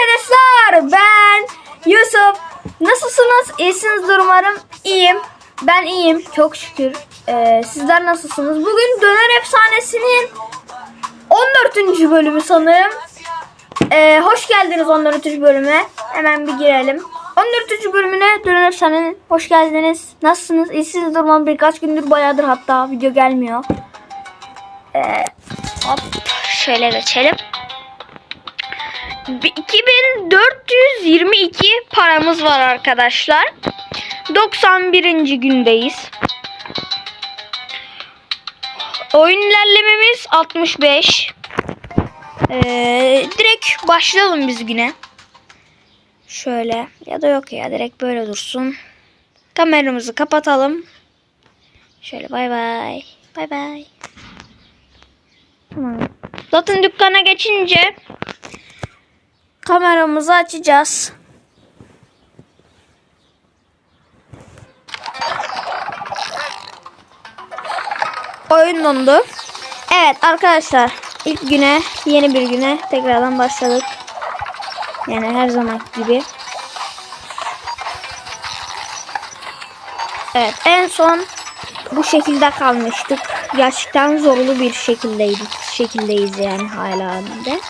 arkadaşlar ben Yusuf. Nasılsınız? İyisiniz umarım. İyiyim. Ben iyiyim çok şükür. Ee, sizler nasılsınız? Bugün Döner Efsanesi'nin 14. bölümü sanırım. Ee, hoş geldiniz 14. bölüme. Hemen bir girelim. 14. bölümüne Döner Efsane'nin hoş geldiniz. Nasılsınız? İyisiniz umarım. Birkaç gündür bayağıdır hatta video gelmiyor. Ee, hop şöyle geçelim. 2422 paramız var arkadaşlar. 91. gündeyiz. Oyun ilerlememiz 65. Ee, direkt başlayalım biz güne. Şöyle ya da yok ya direkt böyle dursun. Kameramızı kapatalım. Şöyle bay bay. Bay bay. Zaten dükkana geçince kameramızı açacağız. Oyun dondu. Evet arkadaşlar ilk güne yeni bir güne tekrardan başladık. Yani her zaman gibi. Evet en son bu şekilde kalmıştık. Gerçekten zorlu bir şekildeydik. Şekildeyiz yani hala halinde.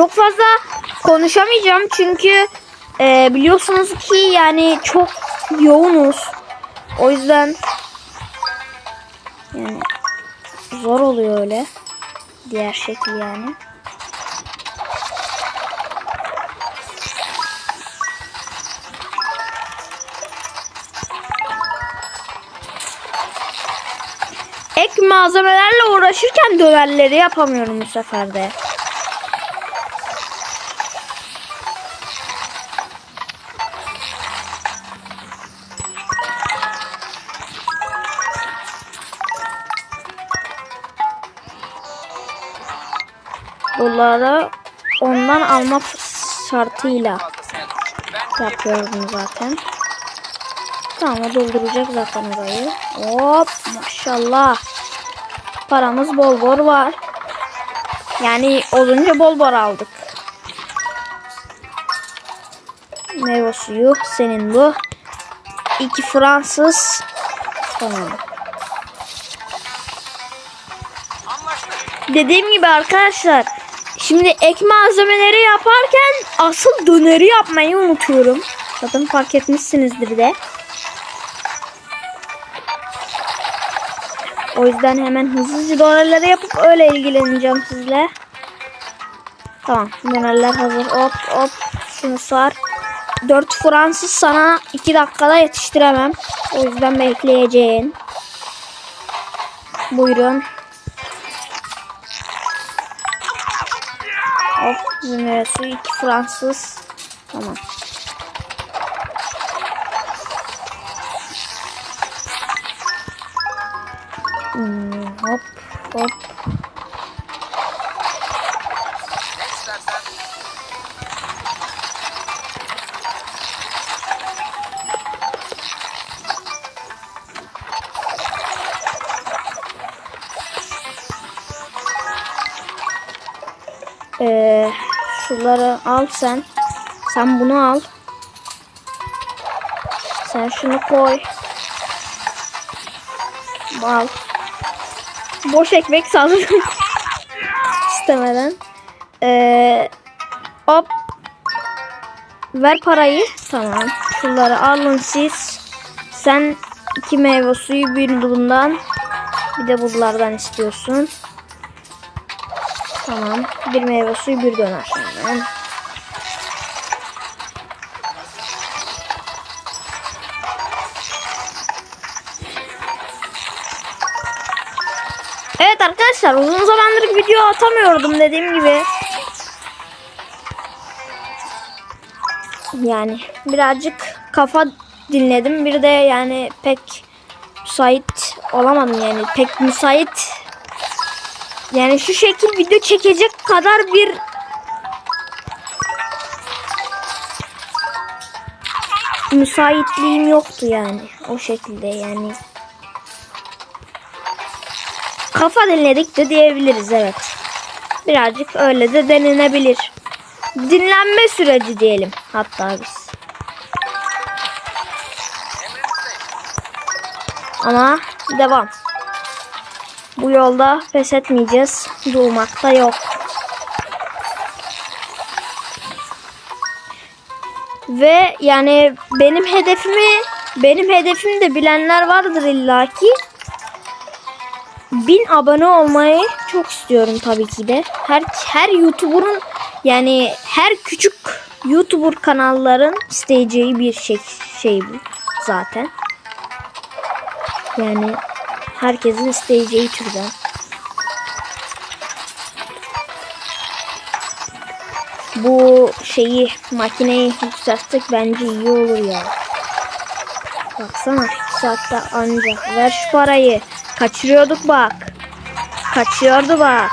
Çok fazla konuşamayacağım çünkü e, biliyorsunuz ki yani çok yoğunuz. O yüzden yani zor oluyor öyle. Diğer şekil yani. Ek malzemelerle uğraşırken dönerleri yapamıyorum bu sefer Doları ondan alma şartıyla yapıyorum zaten. Tamam dolduracak zaten orayı. Hop maşallah. Paramız bol bol var. Yani olunca bol bol aldık. Meyve suyu senin bu. İki Fransız. Tamam. Dediğim gibi arkadaşlar şimdi ek malzemeleri yaparken asıl döneri yapmayı unutuyorum. Zaten fark etmişsinizdir de. O yüzden hemen hızlıca dönerleri yapıp öyle ilgileneceğim sizle. Tamam dönerler hazır. Hop hop şunu sar. 4 Fransız sana 2 dakikada yetiştiremem. O yüzden bekleyeceğin. Buyurun. Numarası 2 Fransız. Tamam. Hmm, hop hop. Al sen. Sen bunu al. Sen şunu koy. Al. Boş ekmek salladım. İstemeden. Ee, hop. Ver parayı. Tamam. Şunları alın siz. Sen iki meyve suyu bir bundan. Bir de bunlardan istiyorsun. Tamam. Bir meyve suyu bir döner. Hemen. Evet arkadaşlar uzun zamandır video atamıyordum dediğim gibi. Yani birazcık kafa dinledim. Bir de yani pek müsait olamadım yani pek müsait yani şu şekil video çekecek kadar bir müsaitliğim yoktu yani o şekilde yani kafa dinledik de diyebiliriz evet. Birazcık öyle de denilebilir. Dinlenme süreci diyelim hatta biz. Ama devam. Bu yolda pes etmeyeceğiz. Durmakta yok. Ve yani benim hedefimi benim hedefim de bilenler vardır illaki. 1000 abone olmayı çok istiyorum tabii ki de. Her her YouTuber'ın yani her küçük YouTuber kanalların isteyeceği bir şey şey bu zaten. Yani herkesin isteyeceği türden. Bu şeyi makineyi yükseltsek bence iyi olur ya. Baksana 2 saatte anca. Ver şu parayı. Kaçırıyorduk bak. Kaçıyordu bak.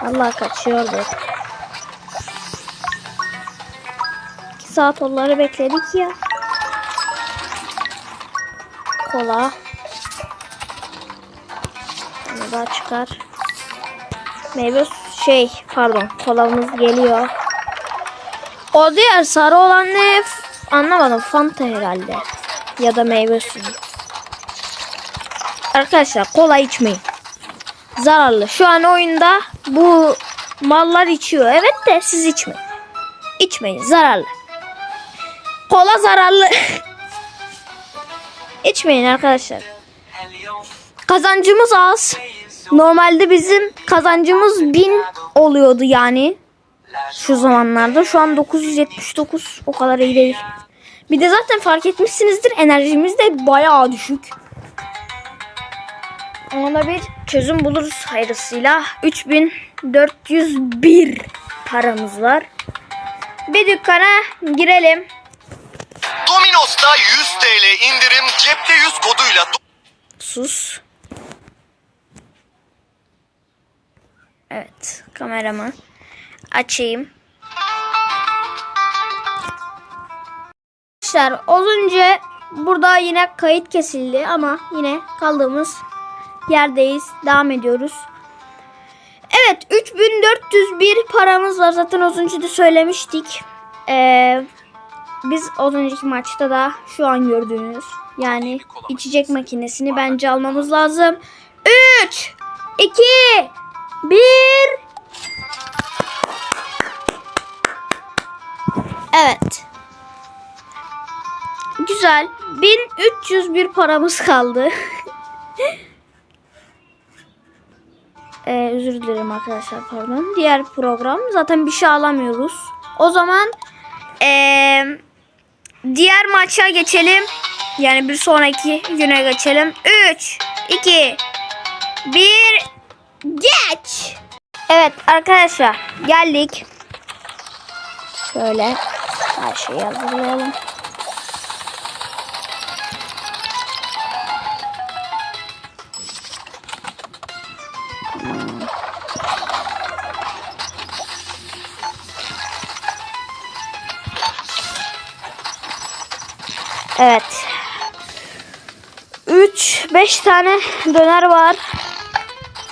Allah kaçıyordu. 2 saat onları bekledik ya. Kola. Bunu daha çıkar. Meyve şey pardon kolamız geliyor. O diğer sarı olan ne? Anlamadım. Fanta herhalde. Ya da meyve suyu. Arkadaşlar kola içmeyin. Zararlı. Şu an oyunda bu mallar içiyor. Evet de siz içmeyin. İçmeyin. Zararlı. Kola zararlı. içmeyin arkadaşlar. Kazancımız az. Normalde bizim kazancımız 1000 oluyordu yani. Şu zamanlarda. Şu an 979. O kadar iyi değil. Bir de zaten fark etmişsinizdir enerjimiz de bayağı düşük. Ona bir çözüm buluruz hayırlısıyla. 3401 paramız var. Bir dükkana girelim. Domino's'ta 100 TL indirim cepte 100 koduyla Sus. Evet, kameramı açayım. Arkadaşlar az önce burada yine kayıt kesildi ama yine kaldığımız yerdeyiz. Devam ediyoruz. Evet 3401 paramız var. Zaten az önce de söylemiştik. Ee, biz az önceki maçta da şu an gördüğünüz yani içecek makinesini bence almamız lazım. 3 2 1 Evet. Güzel. 1301 paramız kaldı. ee, özür dilerim arkadaşlar pardon. Diğer program zaten bir şey alamıyoruz. O zaman ee, diğer maça geçelim. Yani bir sonraki güne geçelim. 3 2 1 Geç. Evet arkadaşlar geldik. Şöyle her şeyi hazırlayalım. Evet. 3 5 tane döner var.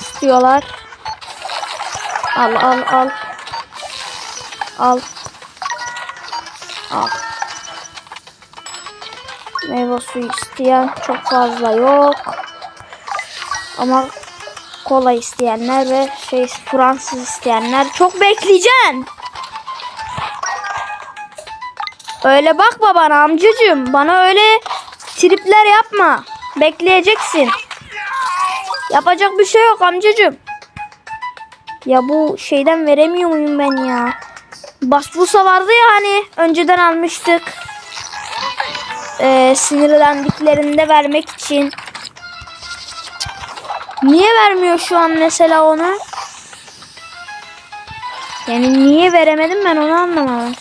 İstiyorlar. Al al. Al. Al. Meyve suyu isteyen çok fazla yok. Ama kola isteyenler ve şey Fransız isteyenler çok bekleyeceksin. Öyle bakma bana amcacığım. Bana öyle tripler yapma. Bekleyeceksin. Yapacak bir şey yok amcacığım. Ya bu şeyden veremiyor muyum ben ya? Basbusa vardı ya hani önceden almıştık. Ee, sinirlendiklerinde vermek için. Niye vermiyor şu an mesela onu? Yani niye veremedim ben onu anlamadım.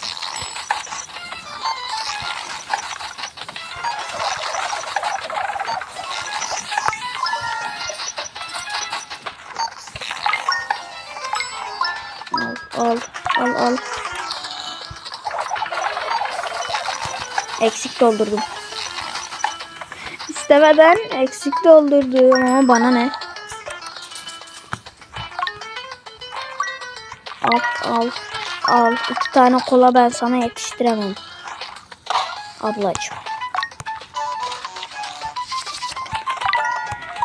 doldurdum. İstemeden eksik doldurdum ama bana ne? Al al al. İki tane kola ben sana yetiştiremem. Ablacığım.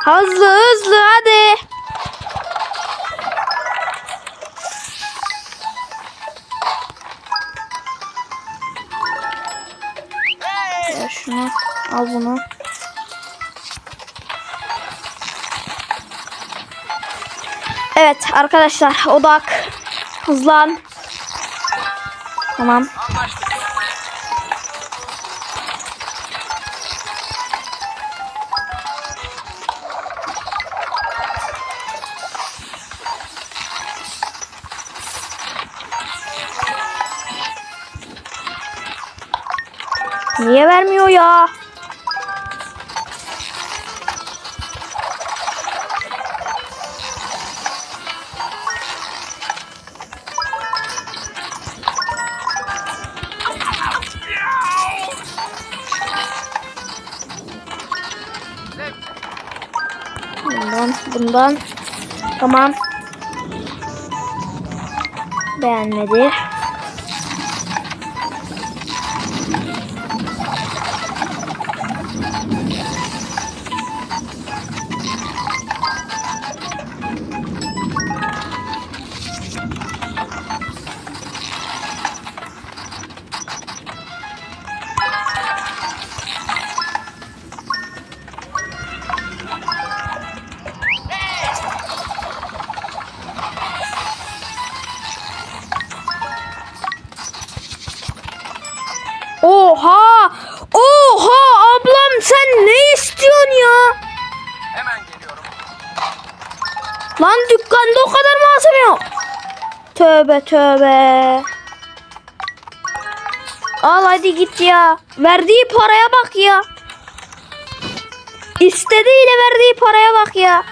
Hızlı hızlı hadi. Şunu. Al bunu. Evet arkadaşlar odak. Hızlan. Tamam. Niye vermiyor ya? Bundan, bundan. Tamam. Beğenmedi. Tövbe tövbe. Al hadi git ya. Verdiği paraya bak ya. İstediğiyle verdiği paraya bak ya.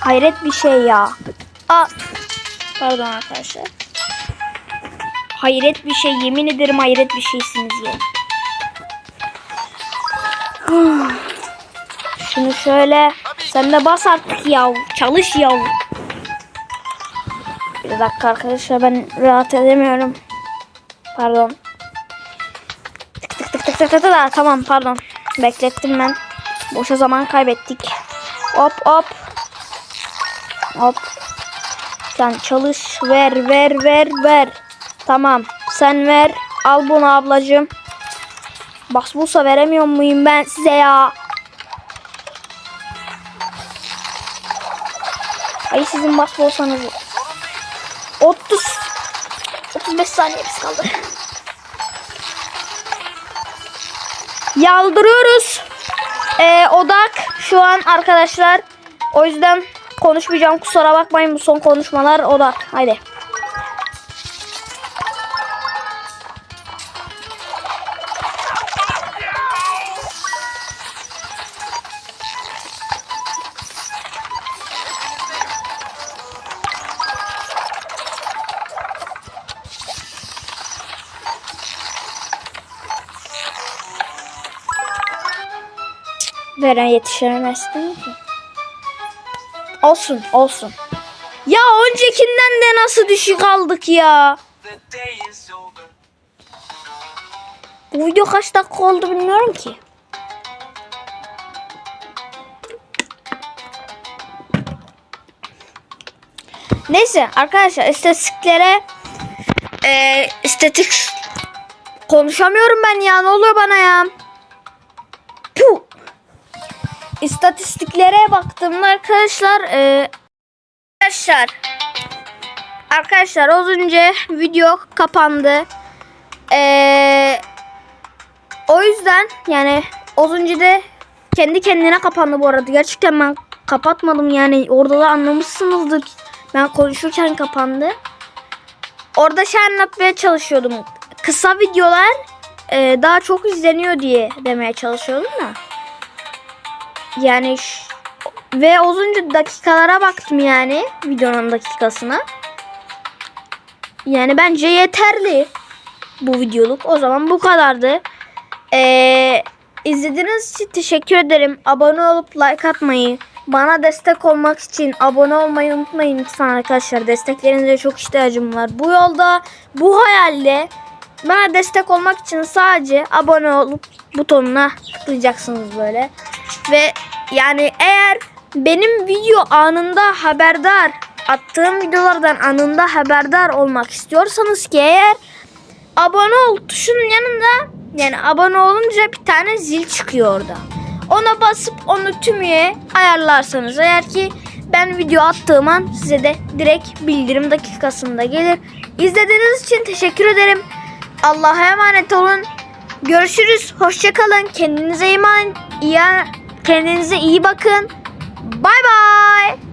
Hayret bir şey ya. Aa, pardon arkadaşlar. Hayret bir şey. Yemin ederim hayret bir şeysiniz ya. Şunu şöyle. Sen de bas artık yav. Çalış yav. Bir dakika arkadaşlar ben rahat edemiyorum. Pardon. Tık tık tık tık tık tık tık. Tamam pardon. Beklettim ben. Boşa zaman kaybettik. Hop hop. Hop. Sen çalış ver ver ver ver. Tamam. Sen ver. Al bunu ablacığım. Basbulsa veremiyor muyum ben size ya? Ay sizin basbolsanız. 30 35 saniyemiz kaldı. Yaldırıyoruz. Ee, odak şu an arkadaşlar. O yüzden konuşmayacağım. Kusura bakmayın bu son konuşmalar odak. Haydi. Veren yetişemezdim ki. Olsun olsun. Ya öncekinden de nasıl düşük aldık ya. Bu video kaç dakika oldu bilmiyorum ki. Neyse arkadaşlar istatistiklere e, istatik konuşamıyorum ben ya ne oluyor bana ya. Puh. İstatistiklere baktığımda arkadaşlar e, arkadaşlar arkadaşlar az önce video kapandı. Eee o yüzden yani az önce de kendi kendine kapandı bu arada. Gerçekten ben kapatmadım yani orada da anlamışsınızdır. Ben konuşurken kapandı. Orada şey anlatmaya çalışıyordum. Kısa videolar e, daha çok izleniyor diye demeye çalışıyordum da. Yani ve az önce dakikalara baktım yani videonun dakikasına. Yani bence yeterli bu videoluk. O zaman bu kadardı. Ee, izlediğiniz için teşekkür ederim. Abone olup like atmayı, Bana destek olmak için abone olmayı unutmayın lütfen arkadaşlar. Desteklerinize çok ihtiyacım var. Bu yolda, bu hayalde bana destek olmak için sadece abone olup butonuna tıklayacaksınız böyle. Ve yani eğer benim video anında haberdar attığım videolardan anında haberdar olmak istiyorsanız ki eğer abone ol tuşunun yanında yani abone olunca bir tane zil çıkıyor orada. Ona basıp onu tümüye ayarlarsanız eğer ki ben video attığım an size de direkt bildirim dakikasında gelir. İzlediğiniz için teşekkür ederim. Allah'a emanet olun. Görüşürüz. Hoşçakalın. Kendinize iman iyi kendinize iyi bakın. Bay bay.